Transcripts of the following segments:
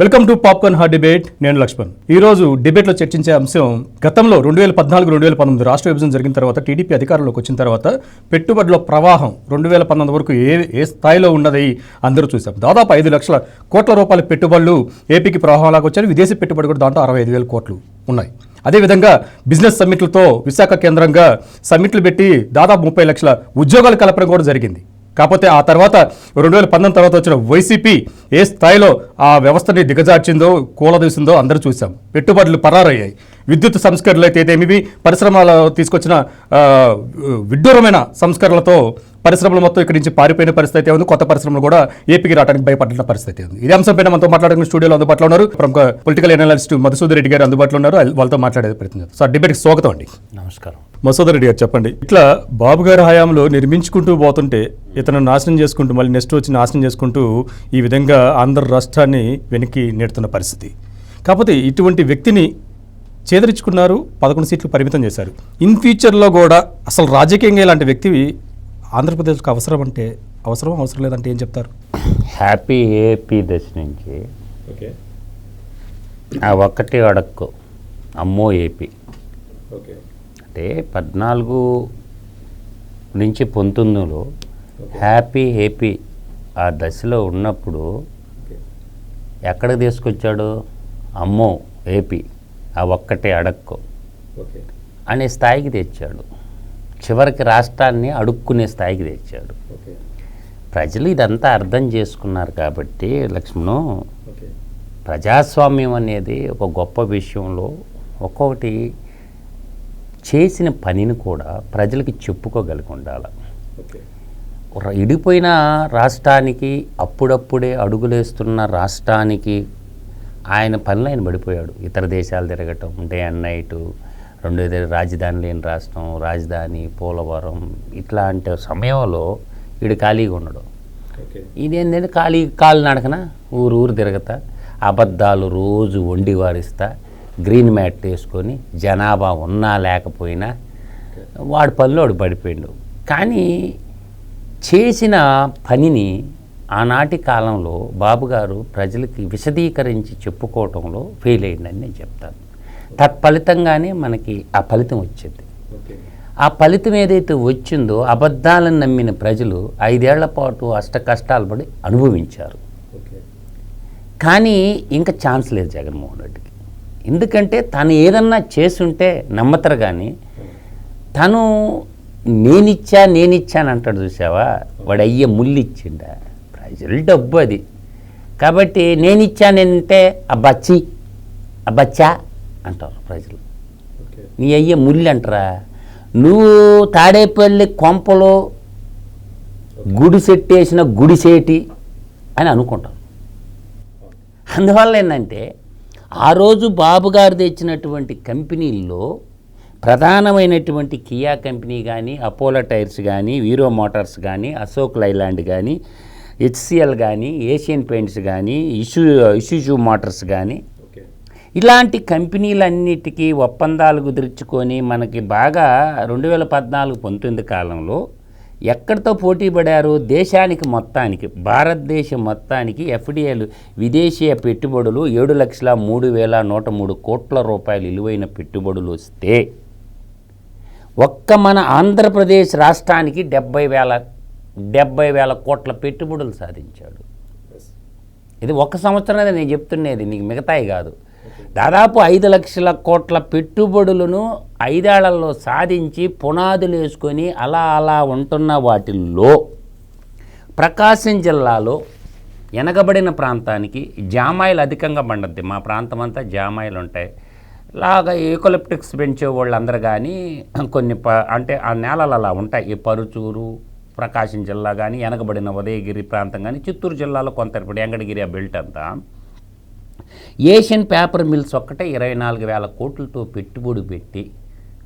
Welcome to popcorn heart debate. నేను లక్ష్మణ్. ఈ రోజు డిబేట్లో చర్చించే అంశం గతంలో రెండు వేల పద్నాలుగు రెండు వేల పంతొమ్మిది రాష్ట్ర విభజన జరిగిన తర్వాత టీడీపీ అధికారంలోకి వచ్చిన తర్వాత పెట్టుబడుల ప్రవాహం రెండు వేల పంతొమ్మిది వరకు ఏ ఏ స్థాయిలో ఉన్నది అందరూ చూసాం దాదాపు ఐదు లక్షల కోట్ల రూపాయల పెట్టుబడులు ఏపీకి ప్రవాహంలాగా వచ్చాయి. విదేశీ పెట్టుబడి కూడా దాంట్లో అరవై ఐదు వేల కోట్లు ఉన్నాయి. అదేవిధంగా బిజినెస్ సమ్మిట్లతో విశాఖ కేంద్రంగా సమ్మిట్లు పెట్టి దాదాపు ముప్పై లక్షల ఉద్యోగాలు కలపడం కూడా జరిగింది. కాకపోతే ఆ తర్వాత రెండు వేల పంతొమ్మిది తర్వాత వచ్చిన వైసీపీ ఏ స్థాయిలో ఆ వ్యవస్థని దిగజార్చిందో కూలదీసిందో అందరూ చూసాం పెట్టుబడులు పరారయ్యాయి. విద్యుత్ సంస్కరణలు అయితే ఏమివి పరిశ్రమలు తీసుకొచ్చిన విడ్డూరమైన సంస్కరణలతో పరిశ్రమలు మొత్తం ఇక్కడి నుంచి పారిపోయిన పరిస్థితి ఉంది. కొత్త పరిశ్రమలు కూడా ఏపీకి రావడానికి భయపడిన పరిస్థితి ఉంది. ఇదే అంశంపైన మనతో మాట్లాడుకున్న స్టూడియోలో అందుబాటులో ఉన్నారు. ప్రముఖ పొలిటికల్ అనలిస్ట్ మధుసూదర్ రెడ్డి గారు అందుబాటులో ఉన్నారు. వాళ్ళతో మాట్లాడే ప్రయత్నం సార్ డిబేట్కి స్వాగతం అండి. నమస్కారం. మసూదర్ రెడ్డి గారు చెప్పండి. ఇట్లా బాబు గారి హయాంలో నిర్మించుకుంటూ పోతుంటే ఇతను నాశనం చేసుకుంటూ మళ్ళీ నెక్స్ట్ వచ్చి నాశనం చేసుకుంటూ ఈ విధంగా ఆంధ్ర రాష్ట్రాన్ని వెనక్కి నెడుతున్న పరిస్థితి. కాకపోతే ఇటువంటి వ్యక్తిని చేదరించుకున్నారు పదకొండు సీట్లు పరిమితం చేశారు. ఇన్ ఫ్యూచర్లో కూడా అసలు రాజకీయంగా ఇలాంటి వ్యక్తివి ఆంధ్రప్రదేశ్కి అవసరం అంటే అవసరం అవసరం లేదంటే ఏం చెప్తారు? హ్యాపీ ఏపీ దశ నుంచి ఓకే. ఆ ఒక్కటి అడక్కు. అమ్మో ఏపీ. ఓకే. అంటే పద్నాలుగు నుంచి పంతొమ్మిదిలో హ్యాపీ ఏపీ ఆ దశలో ఉన్నప్పుడు ఎక్కడికి తీసుకొచ్చాడు? అమ్మో ఏపీ. ఆ ఒక్కటే అడక్కు. అనే స్థాయికి తెచ్చాడు. చివరికి రాష్ట్రాన్ని అడుక్కునే స్థాయికి తెచ్చాడు. ప్రజలు ఇదంతా అర్థం చేసుకున్నారు కాబట్టి లక్ష్మణు ప్రజాస్వామ్యం అనేది ఒక గొప్ప విషయంలో ఒక్కొక్కటి చేసిన పనిని కూడా ప్రజలకి చెప్పుకోగలిగి ఉండాలి. ఇడిపోయిన రాష్ట్రానికి అప్పుడప్పుడే అడుగులేస్తున్న రాష్ట్రానికి ఆయన పనులు ఆయన పడిపోయాడు. ఇతర దేశాలు తిరగటం డే అండ్ నైట్ రెండు రాజధాని లేని రాష్ట్రం రాజధాని పోలవరం ఇట్లాంటి సమయంలో వీడు ఖాళీగా ఉండడు. ఇదేంటంటే ఖాళీ కాలు నడకన? ఊరు ఊరు తిరగతా. అబద్ధాలు రోజు వండి వారిస్తా గ్రీన్ మ్యాట్ వేసుకొని జనాభా ఉన్నా లేకపోయినా వాడి పనిలో వాడు పడిపోయిండు. కానీ చేసిన పనిని ఆనాటి కాలంలో బాబు గారు ప్రజలకి విశదీకరించి చెప్పుకోవటంలో ఫెయిల్ అయిందని నేను చెప్తాను. తత్ఫలితంగానే మనకి ఆ ఫలితం వచ్చింది. ఆ ఫలితం ఏదైతే వచ్చిందో అబద్ధాలను నమ్మిన ప్రజలు ఐదేళ్ళ పాటు అష్ట కష్టాలు పడి అనుభవించారు. కానీ ఇంకా ఛాన్స్ లేదు జగన్మోహన్ రెడ్డికి. ఎందుకంటే తను ఏదన్నా చేసుంటే నమ్మతారు కానీ తను నేనిచ్చా నేనిచ్చా అని అంటాడు చూసావా? వాడు అయ్యే ముళ్ళు ఇచ్చిండ? ప్రజల డబ్బు అది. కాబట్టి నేనిచ్చానంటే అబ్బచ్చి అబ్బచ్చా అంటారు ప్రజలు. నీ అయ్యే ముళ్ళు అంటరా? నువ్వు తాడేపల్లి కొంపలో గుడి సెట్టేసిన గుడిసేటి అని అనుకుంటాం అందువల్ల ఏంటంటే ఆ రోజు బాబు గారు తెచ్చినటువంటి కంపెనీల్లో ప్రధానమైనటువంటి కియా కంపెనీ కానీ అపోలో టైర్స్ కానీ వీరో మోటార్స్ కానీ అశోక్ లైలాండ్ కానీ హెచ్సిఎల్ కానీ ఏషియన్ పెయింట్స్ కానీ ఇష్యూ ఇష్యూజు మోటార్స్ కానీ ఇలాంటి కంపెనీలన్నిటికీ ఒప్పందాలు కుదుర్చుకొని మనకి బాగా రెండు వేల పద్నాలుగు పంతొమ్మిది కాలంలో ఎక్కడితో పోటీ పడారు దేశానికి మొత్తానికి భారతదేశం మొత్తానికి ఎఫ్డిఐలు విదేశీయ పెట్టుబడులు ఏడు లక్షల మూడు వేల నూట మూడు కోట్ల రూపాయలు విలువైన పెట్టుబడులు వస్తే ఒక్క మన ఆంధ్రప్రదేశ్ రాష్ట్రానికి డెబ్బై వేల డెబ్బై వేల కోట్ల పెట్టుబడులు సాధించాడు. ఇది ఒక సంవత్సరం నేను చెప్తున్నది నీకు మిగతాయి కాదు. దాదాపు ఐదు లక్షల కోట్ల పెట్టుబడులను ఐదేళ్ళలో సాధించి పునాదులు వేసుకొని అలా అలా ఉంటున్న వాటిల్లో ప్రకాశం జిల్లాలో వెనకబడిన ప్రాంతానికి జామాయిలు అధికంగా పండుద్ది. మా ప్రాంతం అంతా జామాయిలు ఉంటాయి. లాగా ఈకోలిప్టిక్స్ పెంచే వాళ్ళందరూ కానీ కొన్ని ప అంటే ఆ నేలలు అలా ఉంటాయి. ఈ పరుచూరు ప్రకాశం జిల్లా కానీ వెనకబడిన ఉదయగిరి ప్రాంతం కానీ చిత్తూరు జిల్లాలో కొంత ఇప్పుడు వెంకటగిరి ఆ బెల్ట్ అంతా. ఏషియన్ పేపర్ మిల్స్ ఒక్కటే ఇరవై నాలుగు వేల కోట్లతో పెట్టుబడి పెట్టి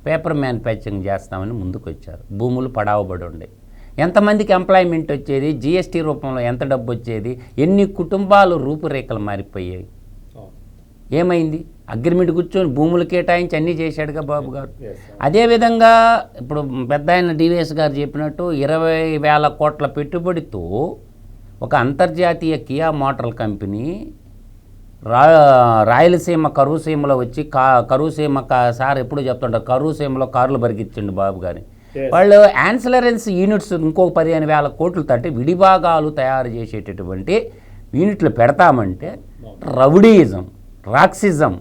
పేపర్ మ్యానుఫ్యాక్చరింగ్ చేస్తామని ముందుకు వచ్చారు భూములు పడావబడి ఉండే. ఎంతమందికి ఎంప్లాయ్మెంట్ వచ్చేది? జిఎస్టీ రూపంలో ఎంత డబ్బు వచ్చేది? ఎన్ని కుటుంబాలు రూపురేఖలు మారిపోయాయి? ఏమైంది? అగ్రిమెంట్ కూర్చొని భూములు కేటాయించి అన్నీ చేశాడుగా బాబు గారు. అదేవిధంగా ఇప్పుడు పెద్ద ఆయన డివిఎస్ గారు చెప్పినట్టు ఇరవై వేల కోట్ల పెట్టుబడితో ఒక అంతర్జాతీయ కియా మోటార్ కంపెనీ రా రాయలసీమ కరువు సీమలో వచ్చి కా కరువు సీమ కా సార్ ఎప్పుడు చెప్తుంటారు? కరువు సీమలో కార్లు బరికిచ్చండి బాబు గారి. వాళ్ళు యాన్సిలరెన్స్ యూనిట్స్ ఇంకొక పదిహేను వేల కోట్లు తట్టి విడిభాగాలు తయారు చేసేటటువంటి యూనిట్లు పెడతామంటే రౌడీయిజం రాక్సిజం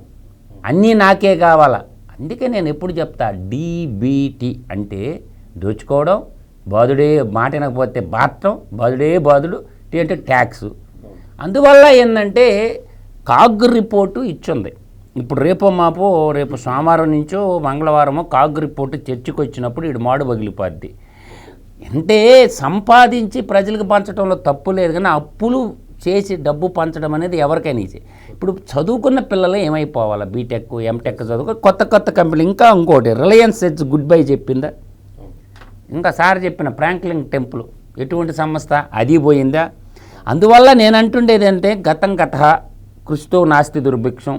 అన్నీ నాకే కావాలా? అందుకే నేను ఎప్పుడు చెప్తా డీబీటీ అంటే దోచుకోవడం బాధుడే మాట వినకపోతే బాధటం బాధుడే బాధుడు టీ అంటే ట్యాక్స్. అందువల్ల ఏంటంటే కాగ్ రిపోర్టు ఇచ్చింది. ఇప్పుడు రేపో మాపో రేపు సోమవారం నుంచో మంగళవారమో కాగ్ రిపోర్టు చర్చకు వచ్చినప్పుడు ఇడు మాడు పగిలిపోద్ది. అంటే సంపాదించి ప్రజలకు పంచడంలో తప్పు లేదు కానీ అప్పులు చేసి డబ్బు పంచడం అనేది ఎవరికైనా ఇచ్చే ఇప్పుడు చదువుకున్న పిల్లలు ఏమైపోవాలి? బీటెక్ ఎంటెక్ చదువుకో కొత్త కొత్త కంపెనీ ఇంకా ఇంకోటి రిలయన్స్ ఎడ్జ్ గుడ్ బై చెప్పిందా? ఇంకా సార్ చెప్పిన ఫ్రాంక్లింగ్ టెంపుల్ ఎటువంటి సంస్థ? అది పోయిందా? అందువల్ల నేను అంటుండేది అంటే గతం కథ కృషితో నాస్తి దుర్భిక్షం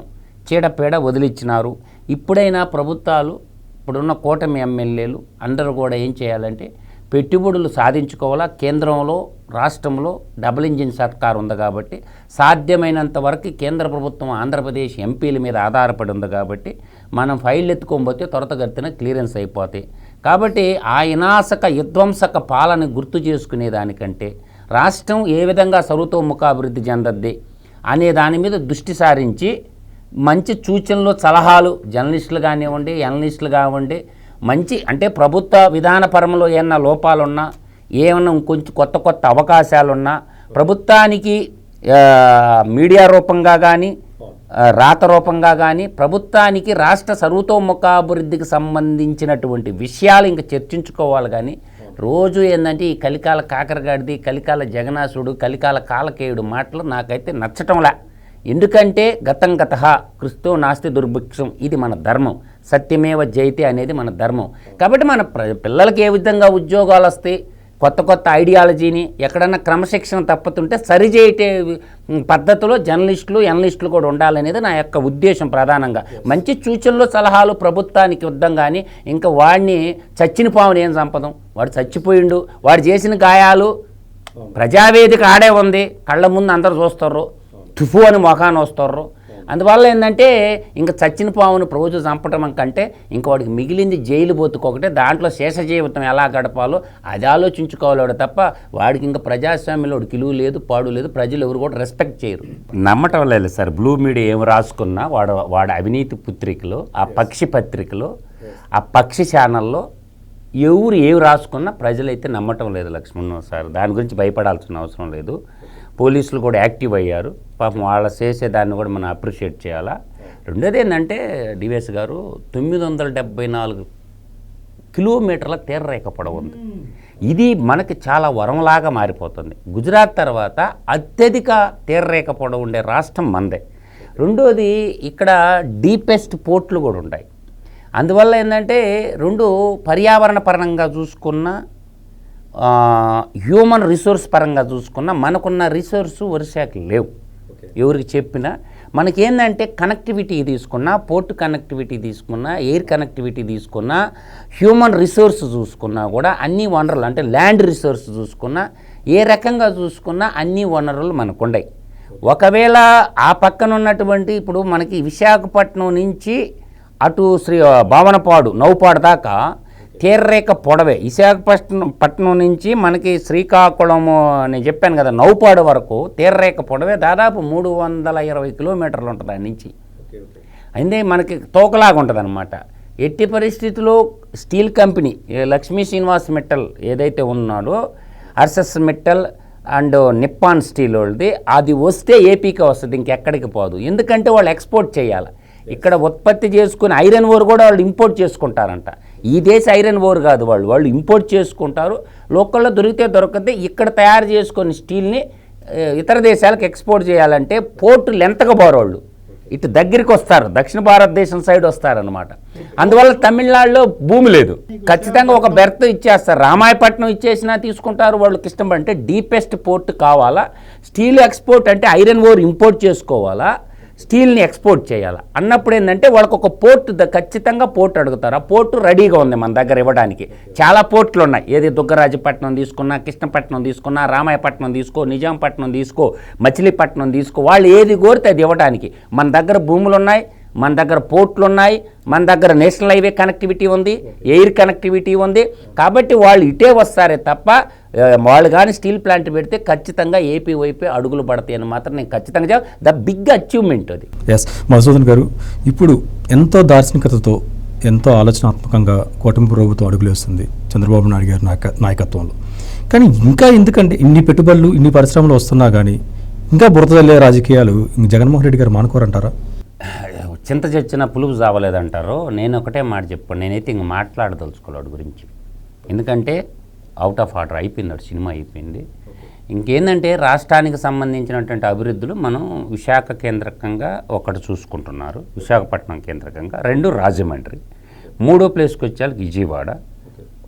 చీడపీడ వదిలిచ్చినారు. ఇప్పుడైనా ప్రభుత్వాలు ఇప్పుడున్న కూటమి ఎమ్మెల్యేలు అందరూ కూడా ఏం చేయాలంటే పెట్టుబడులు సాధించుకోవాలా? కేంద్రంలో రాష్ట్రంలో డబుల్ ఇంజిన్ సర్కార్ ఉంది కాబట్టి సాధ్యమైనంత వరకు కేంద్ర ప్రభుత్వం ఆంధ్రప్రదేశ్ ఎంపీల మీద ఆధారపడి ఉంది కాబట్టి మనం ఫైల్ ఎత్తుకోకపోతే త్వరతగతిన క్లియరెన్స్ అయిపోతాయి. కాబట్టి ఆ వినాశక విధ్వంసక పాలన గుర్తు చేసుకునే దానికంటే రాష్ట్రం ఏ విధంగా సర్వతోముఖాభివృద్ధి చెందద్ది అనే దాని మీద దృష్టి సారించి మంచి సూచనలు సలహాలు జర్నలిస్టులు కానివ్వండి ఎనలిస్టులు కానివ్వండి మంచి అంటే ప్రభుత్వ విధానపరంలో ఏమన్నా లోపాలున్నా ఏమన్నా ఇంకొంచెం కొత్త కొత్త అవకాశాలున్నా ప్రభుత్వానికి మీడియా రూపంగా కానీ రాత రూపంగా కానీ ప్రభుత్వానికి రాష్ట్ర సర్వతోముఖాభివృద్ధికి సంబంధించినటువంటి విషయాలు ఇంకా చర్చించుకోవాలి కానీ రోజు ఏంటంటే ఈ కలికాల కాకరగాడిది కలికాల జగనాసుడు కలికాల కాలకేయుడు మాటలు నాకైతే నచ్చటంలా. ఎందుకంటే గతం గత క్రిస్తు నాస్తి దుర్భిక్షం. ఇది మన ధర్మం. సత్యమేవ జయతే అనేది మన ధర్మం. కాబట్టి మన ప్ర- పిల్లలకి ఏ విధంగా ఉద్యోగాలు వస్తాయి కొత్త కొత్త ఐడియాలజీని ఎక్కడన్నా క్రమశిక్షణ తప్పుతుంటే సరిచేయటే పద్ధతిలో జర్నలిస్టులు ఎనలిస్టులు కూడా ఉండాలనేది నా యొక్క ఉద్దేశం ప్రధానంగా. మంచి సూచనలు సలహాలు ప్రభుత్వానికి ఇద్దాం కానీ ఇంకా వాడిని చచ్చిన పావుని ఏం సంపదం? వాడు చచ్చిపోయిండు. వాడు చేసిన గాయాలు ప్రజావేదిక ఆడే ఉంది. కళ్ళ ముందు అందరు చూస్తారు తుఫు అని మొఖాన్ని వస్తారు అందువల్ల ఏంటంటే ఇంకా చచ్చిన పావును రోజు చంపటం కంటే ఇంకా వాడికి మిగిలింది జైలు బతుకొకటే దాంట్లో శేష జీవితం ఎలా గడపాలో అది ఆలోచించుకోవాలి తప్ప వాడికి ఇంకా ప్రజాస్వామ్యంలో వాడికి విలువ లేదు పాడు లేదు ప్రజలు ఎవరు కూడా రెస్పెక్ట్ చేయరు. నమ్మటం లేదు సార్. బ్లూ మీడియా ఏం రాసుకున్నా వాడు వాడి అవినీతి పుత్రికలో ఆ పక్షి పత్రికలో ఆ పక్షి ఛానల్లో ఎవరు ఏవి రాసుకున్నా ప్రజలైతే నమ్మటం లేదు లక్ష్మణ్ సార్. దాని గురించి భయపడాల్సిన అవసరం లేదు. పోలీసులు కూడా యాక్టివ్ అయ్యారు. పాపం వాళ్ళ చేసే దాన్ని కూడా మనం అప్రిషియేట్ చేయాలా? రెండోది ఏంటంటే డివిఎస్ గారు తొమ్మిది వందల డెబ్బై నాలుగు కిలోమీటర్ల తీరరేఖ పొడవు ఉంది. ఇది మనకి చాలా వరంలాగా మారిపోతుంది. గుజరాత్ తర్వాత అత్యధిక తీరరేఖ పొడవు ఉండే రాష్ట్రం మందే. రెండోది ఇక్కడ డీపెస్ట్ పోర్ట్లు కూడా ఉంటాయి. అందువల్ల ఏంటంటే రెండు పర్యావరణ పరంగా చూసుకున్న హ్యూమన్ రిసోర్స్ పరంగా చూసుకున్న మనకున్న రిసోర్సు ఒరిశాకి లేవు. ఎవరికి చెప్పినా మనకేందంటే కనెక్టివిటీ తీసుకున్నా పోర్ట్ కనెక్టివిటీ తీసుకున్నా ఎయిర్ కనెక్టివిటీ తీసుకున్నా హ్యూమన్ రిసోర్స్ చూసుకున్నా కూడా అన్ని వనరులు అంటే ల్యాండ్ రిసోర్స్ చూసుకున్నా ఏ రకంగా చూసుకున్నా అన్ని వనరులు మనకు ఉన్నాయి ఒకవేళ ఆ పక్కన ఉన్నటువంటి ఇప్పుడు మనకి విశాఖపట్నం నుంచి అటు శ్రీ భావనపాడు నౌపాడు దాకా తీర్రేఖ పొడవే. విశాఖపట్నం పట్నం నుంచి మనకి శ్రీకాకుళం నేను చెప్పాను కదా నౌపాడు వరకు తీర్రేఖ పొడవే దాదాపు మూడు వందల ఇరవై కిలోమీటర్లు ఉంటుంది ఆ నుంచి. అయితే మనకి తోకలాగా ఉంటుంది అనమాట ఎట్టి పరిస్థితుల్లో steel company Lakshmi Srinivas metal ఏదైతే ఉన్నాడో అర్సెస్ మెటల్ అండ్ నిప్పాన్ స్టీల్ వాళ్ళది అది వస్తే ఏపీకి వస్తుంది ఇంకెక్కడికి పోదు. ఎందుకంటే వాళ్ళు ఎక్స్పోర్ట్ చేయాలి. ఇక్కడ ఉత్పత్తి చేసుకుని ఐరన్ ఓర్ కూడా వాళ్ళు ఇంపోర్ట్ చేసుకుంటారంట. ఈ దేశ ఐరన్ ఓర్ కాదు వాళ్ళు. వాళ్ళు ఇంపోర్ట్ చేసుకుంటారు. లోకల్లో దొరికితే దొరకతే ఇక్కడ తయారు చేసుకుని స్టీల్ని ఇతర దేశాలకు ఎక్స్పోర్ట్ చేయాలంటే పోర్టు ఎంతగా పోరోళ్ళు. ఇటు దగ్గరికి వస్తారు. దక్షిణ భారతదేశం సైడ్ వస్తారనమాట అందువల్ల తమిళనాడులో భూమి లేదు. ఖచ్చితంగా ఒక బెర్త్ ఇచ్చేస్తారు. రామాయపట్నం ఇచ్చేసినా తీసుకుంటారు. వాళ్ళకి ఇష్టం అంటే డీపెస్ట్ పోర్ట్ కావాలా? స్టీల్ ఎక్స్పోర్ట్ అంటే ఐరన్ ఓర్ ఇంపోర్ట్ చేసుకోవాలా? స్టీల్ని ఎక్స్పోర్ట్ చేయాలి. అన్నప్పుడు ఏంటంటే వాళ్ళకి ఒక పోర్ట్ ఖచ్చితంగా పోర్ట్ అడుగుతారు. ఆ పోర్టు రెడీగా ఉంది మన దగ్గర ఇవ్వడానికి. చాలా పోర్టులు ఉన్నాయి. ఏది దుగ్గరాజపట్నం తీసుకున్నా కృష్ణపట్నం తీసుకున్నా రామాయపట్నం తీసుకో నిజాంపట్నం తీసుకో మచిలీపట్నం తీసుకో వాళ్ళు ఏది కోరితే అది ఇవ్వడానికి. మన దగ్గర భూములు ఉన్నాయి మన దగ్గర పోర్ట్లు ఉన్నాయి మన దగ్గర నేషనల్ హైవే కనెక్టివిటీ ఉంది ఎయిర్ కనెక్టివిటీ ఉంది. కాబట్టి వాళ్ళు ఇటే వస్తారే తప్ప వాళ్ళు కానీ స్టీల్ ప్లాంట్ పెడితే ఖచ్చితంగా ఏపీ వైపే అడుగులు పడతాయి అని మాత్రం నేను ఖచ్చితంగా ద బిగ్ అచీవ్మెంట్ అది. ఎస్ మధుసూదన్ గారు ఇప్పుడు ఎంతో దార్శనికతతో ఎంతో ఆలోచనాత్మకంగా కూటమి ప్రభుత్వం అడుగులు వేస్తుంది చంద్రబాబు నాయుడు గారి నాయక నాయకత్వంలో. కానీ ఇంకా ఎందుకంటే ఇన్ని పెట్టుబడులు ఇన్ని పరిశ్రమలు వస్తున్నా కానీ ఇంకా బురద రాజకీయాలు జగన్మోహన్ రెడ్డి గారు మానుకోరంటారా? చింత చచ్చిన పులుపు చావలేదంటారు నేను ఒకటే మాట చెప్పాను నేనైతే ఇంక మాట్లాడదలుచుకోవాలి వాడి గురించి. ఎందుకంటే అవుట్ ఆఫ్ ఆర్డర్ అయిపోయింది సినిమా అయిపోయింది. ఇంకేందంటే రాష్ట్రానికి సంబంధించినటువంటి అభివృద్ధులు మనం విశాఖ కేంద్రకంగా ఒకటి చూసుకుంటున్నారు. విశాఖపట్నం కేంద్రకంగా రెండు రాజమండ్రి మూడో ప్లేస్కి వచ్చేది విజయవాడ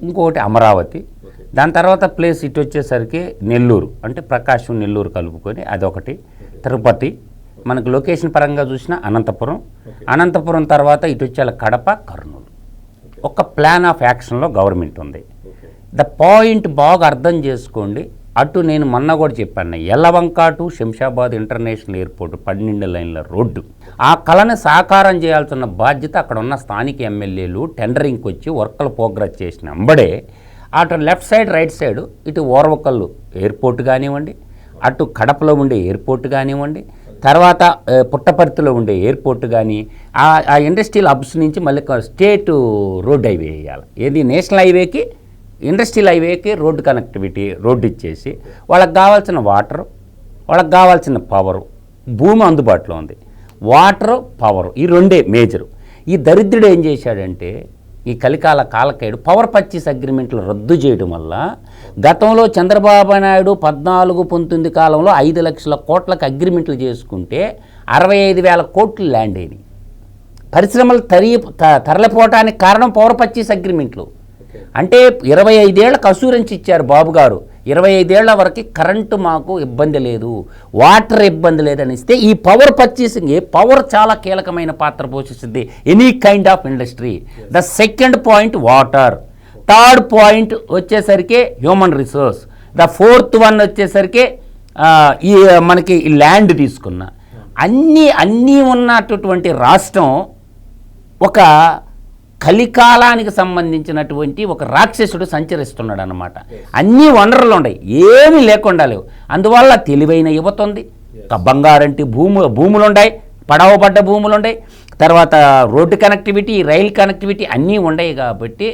ఇంకొకటి అమరావతి. దాని తర్వాత ప్లేస్ ఇటు వచ్చేసరికి నెల్లూరు అంటే ప్రకాశం నెల్లూరు కలుపుకొని అదొకటి. తిరుపతి మనకు లొకేషన్ పరంగా చూసిన అనంతపురం. అనంతపురం తర్వాత ఇటు వచ్చేలా కడప కర్నూలు. ఒక ప్లాన్ ఆఫ్ యాక్షన్లో గవర్నమెంట్ ఉంది. ద పాయింట్ బాగా అర్థం చేసుకోండి. అటు నేను మొన్న కూడా చెప్పాను Yellavanka to Shamshabad international airport పన్నెండు లైన్ల రోడ్డు. ఆ కళను సాకారం చేయాల్సిన బాధ్యత అక్కడ ఉన్న స్థానిక ఎమ్మెల్యేలు టెండరింగ్కి వచ్చి వర్కలు ప్రోగ్రెస్ చేసిన అంబడే అటు లెఫ్ట్ సైడ్ రైట్ సైడ్ ఇటు ఓర్వకల్లు ఎయిర్పోర్ట్ కానివ్వండి అటు కడపలో ఉండే ఎయిర్పోర్ట్ కానివ్వండి తర్వాత పుట్టపర్తిలో ఉండే ఎయిర్పోర్ట్ కానీ ఆ ఆ ఇండస్ట్రియల్ హబ్స్ నుంచి మళ్ళీ ఒక స్టేట్ రోడ్ హైవే వేయాలి. ఏది? నేషనల్ హైవేకి ఇండస్ట్రియల్ హైవేకి రోడ్డు కనెక్టివిటీ రోడ్డు ఇచ్చేసి వాళ్ళకి కావాల్సిన వాటర్ వాళ్ళకి కావాల్సిన పవరు భూమి అందుబాటులో ఉంది. వాటర్ పవర్ ఈ రెండే మేజరు. ఈ దరిద్రుడు ఏం చేశాడంటే ఈ కలికాల కాలకేడు పవర్ పర్చేస్ అగ్రిమెంట్లు రద్దు చేయడం వల్ల గతంలో చంద్రబాబు నాయుడు పద్నాలుగు పంతొమ్మిది కాలంలో ఐదు లక్షల కోట్లకు అగ్రిమెంట్లు చేసుకుంటే అరవై ఐదు వేల కోట్లు ల్యాండ్ అయినాయి. పరిశ్రమలు తరి తరలిపోవటానికి కారణం పవర్ పర్చేస్ అగ్రిమెంట్లు. అంటే ఇరవై ఐదేళ్ళకు అసూరెన్స్ ఇచ్చారు బాబు గారు ఇరవై ఐదేళ్ళ వరకు కరెంటు మాకు ఇబ్బంది లేదు వాటర్ ఇబ్బంది లేదని ఇస్తే ఈ పవర్ పర్చేసింగ్ పవర్ చాలా కీలకమైన పాత్ర పోషిస్తుంది. Any kind of industry the second point water third point వచ్చేసరికి human resource the fourth one వచ్చేసరికి ఈ మనకి ల్యాండ్ తీసుకున్న. అన్నీ అన్నీ ఉన్నటువంటి రాష్ట్రం ఒక కలికాలానికి సంబంధించినటువంటి ఒక రాక్షసుడు సంచరిస్తున్నాడు అనమాట అన్ని వనరులు ఉన్నాయి. ఏమీ లేకుండా లేవు. అందువల్ల తెలివైన యువత ఉంది. బంగారంటి భూము భూములు ఉన్నాయి పడవబడ్డ భూములు ఉన్నాయి తర్వాత రోడ్డు కనెక్టివిటీ రైల్ కనెక్టివిటీ అన్నీ ఉన్నాయి కాబట్టి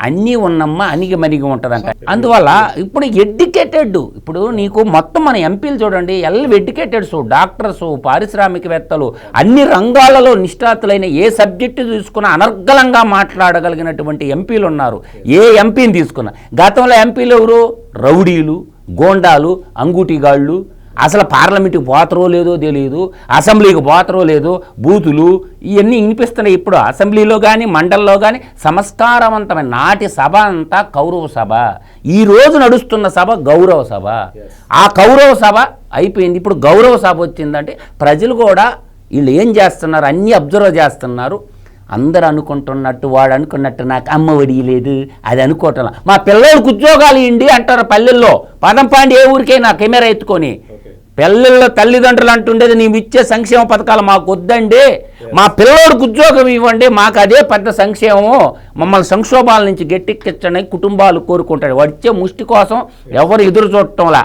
అన్నీ ఉన్నమ్మ అనిగి మనిగి ఉంటుందంట. అందువల్ల ఇప్పుడు ఎడ్యుకేటెడ్ ఇప్పుడు నీకు మొత్తం మన ఎంపీలు చూడండి ఎల్ ఎడ్యుకేటెడ్స్ డాక్టర్స్ పారిశ్రామికవేత్తలు అన్ని రంగాలలో నిష్ణాతులైన ఏ సబ్జెక్టు తీసుకున్నా అనర్గళంగా మాట్లాడగలిగినటువంటి ఎంపీలు ఉన్నారు. ఏ ఎంపీని తీసుకున్నా? గతంలో ఎంపీలు ఎవరు? రౌడీలు గోండాలు అంగూటిగాళ్ళు అసలు పార్లమెంట్కి పోతారో లేదో తెలియదు అసెంబ్లీకి పోతారో లేదో బూతులు ఇవన్నీ వినిపిస్తున్నాయి ఇప్పుడు. అసెంబ్లీలో కానీ మండల్లో కానీ సంస్కారవంతమైన నాటి సభ అంతా కౌరవ సభ. ఈ రోజు నడుస్తున్న సభ గౌరవ సభ. ఆ కౌరవ సభ అయిపోయింది. ఇప్పుడు గౌరవ సభ వచ్చిందంటే ప్రజలు కూడా వీళ్ళు ఏం చేస్తున్నారు? అన్నీ అబ్జర్వ్ చేస్తున్నారు. అందరు అనుకుంటున్నట్టు వాడు అనుకున్నట్టు నాకు అమ్మ ఒడి లేదు అది అనుకోవటం. మా పిల్లలకు ఉద్యోగాలు ఇవ్వండి అంటారు పల్లెల్లో. పదం పాండి ఏ ఊరికైనా కెమెరా ఎత్తుకొని. పిల్లల్లో తల్లిదండ్రులు అంటుండేది నీవు ఇచ్చే సంక్షేమ పథకాలు మాకు వద్దండి. మా పిల్లోడికి ఉద్యోగం ఇవ్వండి. మాకు అదే పెద్ద సంక్షేమం మమ్మల్ని సంక్షోభాల నుంచి గట్టెక్కించడానికి కుటుంబాలు కోరుకుంటాడు వాడు ఇచ్చే ముష్టి కోసం ఎవరు ఎదురు చూడటంలా.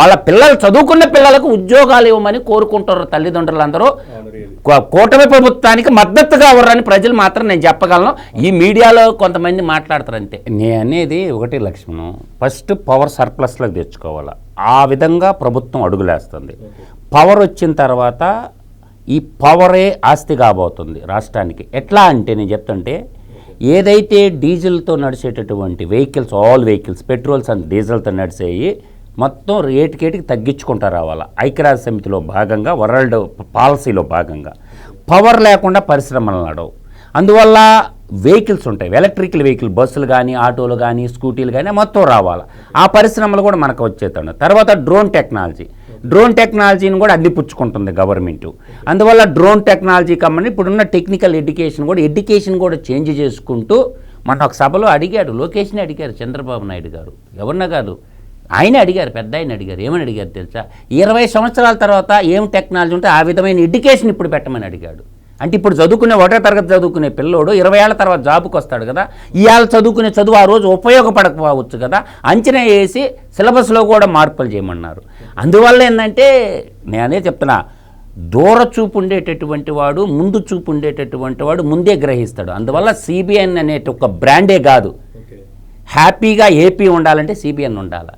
వాళ్ళ పిల్లలు చదువుకున్న పిల్లలకు ఉద్యోగాలు ఇవ్వమని కోరుకుంటారు తల్లిదండ్రులందరూ. కూటమి ప్రభుత్వానికి మద్దతుగా ఎవరని ప్రజలు మాత్రం నేను చెప్పగలను. ఈ మీడియాలో కొంతమంది మాట్లాడతారు అంతే. నేను అనేది ఒకటి లక్ష్మణం. ఫస్ట్ పవర్ సర్ప్లస్లోకి తెచ్చుకోవాలి. ఆ విధంగా ప్రభుత్వం అడుగులేస్తుంది. పవర్ వచ్చిన తర్వాత ఈ పవరే ఆస్తి కాబోతుంది రాష్ట్రానికి. ఎట్లా అంటే నేను చెప్తుంటే ఏదైతే డీజిల్తో నడిచేటటువంటి vehicles all vehicles petrols and డీజిల్తో నడిచేవి మొత్తం రేటుకేటికి తగ్గించుకుంటా రావాలి? ఐక్యరాజ్య సమితిలో భాగంగా వరల్డ్ పాలసీలో భాగంగా. పవర్ లేకుండా పరిశ్రమలు నడవు. అందువల్ల వెహికల్స్ ఉంటాయి. ఎలక్ట్రికల్ వెహికల్ బస్సులు కానీ ఆటోలు కానీ స్కూటీలు కానీ మొత్తం రావాలి. ఆ పరిశ్రమలు కూడా మనకు వచ్చేస్తాడు తర్వాత డ్రోన్ టెక్నాలజీ. డ్రోన్ టెక్నాలజీని కూడా అందిపుచ్చుకుంటుంది గవర్నమెంట్. అందువల్ల డ్రోన్ టెక్నాలజీ కంపెనీ ఇప్పుడున్న టెక్నికల్ ఎడ్యుకేషన్ కూడా ఎడ్యుకేషన్ కూడా చేంజ్ చేసుకుంటూ మన ఒక సభలో అడిగాడు లోకేష్ని అడిగారు చంద్రబాబు నాయుడు గారు. ఎవరిన కాదు ఆయన అడిగారు పెద్ద ఆయన అడిగారు. ఏమని అడిగారు తెలుసా? ఇరవై సంవత్సరాల తర్వాత ఏం టెక్నాలజీ ఉంటే ఆ విధమైన ఎడ్యుకేషన్ ఇప్పుడు పెట్టమని అడిగాడు. అంటే ఇప్పుడు చదువుకునే ఒకటో తరగతి చదువుకునే పిల్లోడు ఇరవై ఏళ్ళ తర్వాత జాబ్కి వస్తాడు కదా. ఇవాళ చదువుకునే చదువు ఆ రోజు ఉపయోగపడకపోవచ్చు కదా. అంచనా వేసి సిలబస్లో కూడా మార్పులు చేయమన్నారు. అందువల్ల ఏంటంటే నేనే చెప్తున్నా దూర చూపు ఉండేటటువంటి వాడు ముందు చూపు ఉండేటటువంటి వాడు ముందే గ్రహిస్తాడు. అందువల్ల సిబిఎన్ అనే ఒక బ్రాండే కాదు. హ్యాపీగా ఏపీ ఉండాలంటే సిబిఎన్ ఉండాలి.